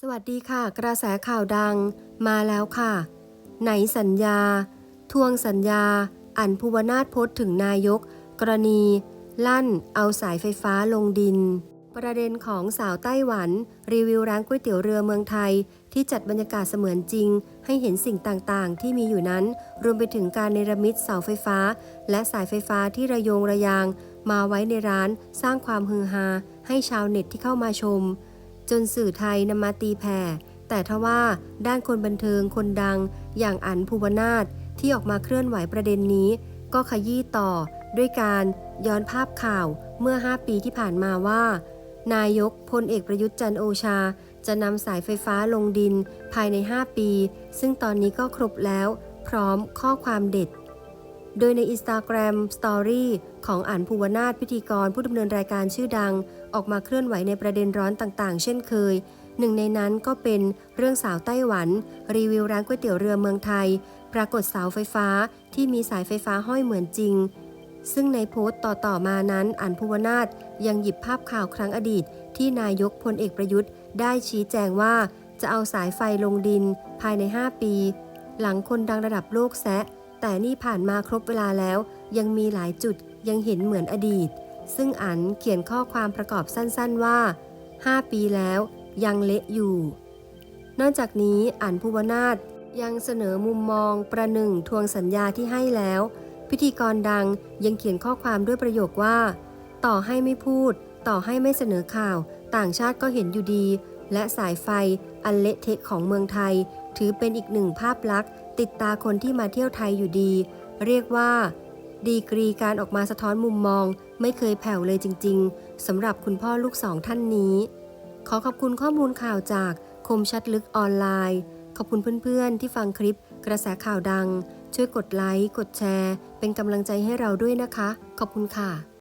สวัสดีค่ะ กระแสข่าวดังมาแล้วค่ะ ไหนสัญญา ทวงสัญญา อันภูวนาถโพสต์ถึงนายก กรณี ลั่น เอาสายไฟฟ้าลงดิน ประเด็นของสาวไต้หวัน รีวิวร้านก๋วยเตี๋ยวเรือเมืองไทย ที่จัดบรรยากาศเสมือนจริง ให้เห็นสิ่งต่างๆ ที่มีอยู่นั้น รวมไปถึงการเนรมิตเสาไฟฟ้า และสายไฟฟ้าที่ระโยงระยาง มาไว้ในร้าน สร้างความฮือฮาให้ชาวเน็ตที่เข้ามาชม จนสื่อไทยนำมาตีแผ่ แต่ทว่าด้านคนบันเทิงคนดัง อย่างอันภูวนาถที่ออกมาเคลื่อนไหวประเด็นนี้ ก็ขยี้ต่อด้วยการย้อนภาพข่าวเมื่อ 5 ปีที่ผ่านมาว่า นายกพลเอกประยุทธ์จันโอชา จะนำสายไฟฟ้าลงดินภายใน 5 ปี ซึ่งตอนนี้ก็ครบแล้ว พร้อมข้อความเด็ด โดยใน Instagram Story ของอันภูวนาถพิธีกรผู้ดำเนินรายการชื่อดัง ออกมาเคลื่อนไหวในประเด็นร้อนต่างๆ เช่นเคย หนึ่งในนั้นก็เป็นเรื่องสาวไต้หวัน รีวิวร้านก๋วยเตี๋ยวเรือเมืองไทย ปรากฏเสาไฟฟ้าที่มีสายไฟฟ้าห้อยเหมือนจริง ซึ่งในโพสต์ต่อๆมานั้นอันภูวนาถยังหยิบภาพข่าวครั้งอดีต ที่นายกพลเอกประยุทธ์ ได้ชี้แจงว่าจะเอาสายไฟลงดินภายใน 5 ปี หลังคนดังระดับโลกแซะ แต่นี่ผ่านมาครบเวลาแล้ว ยังมีหลายจุดยังเห็นเหมือนอดีต ซึ่งอันเขียนข้อความประกอบสั้นๆว่า 5 ปีแล้วยังเละอยู่ นอกจากนี้อันภูวนาถยังเสนอมุมมองประหนึ่งทวงสัญญาที่ให้แล้ว พิธีกรดังยังเขียนข้อความด้วยประโยคว่า ต่อให้ไม่พูด ต่อให้ไม่เสนอข่าว ต่างชาติก็เห็นอยู่ดี และสายไฟอันเละเทะของเมืองไทย ถือเป็นอีกหนึ่งภาพลักษณ์ ติดตาคนที่มาเที่ยวไทยอยู่ดี เรียกว่า ดีกรีการออกมาสะท้อนมุมมอง ไม่เคยแผ่วเลยจริง ๆสำหรับคุณพ่อลูกสองท่านนี้ ขอขอบคุณข้อมูลข่าวจากคมชัดลึกออนไลน์ ขอบคุณเพื่อนๆ ที่ฟังคลิปกระแสข่าวดัง ช่วยกดไลค์ กดแชร์ เป็นกำลังใจให้เราด้วยนะคะ ขอบคุณค่ะ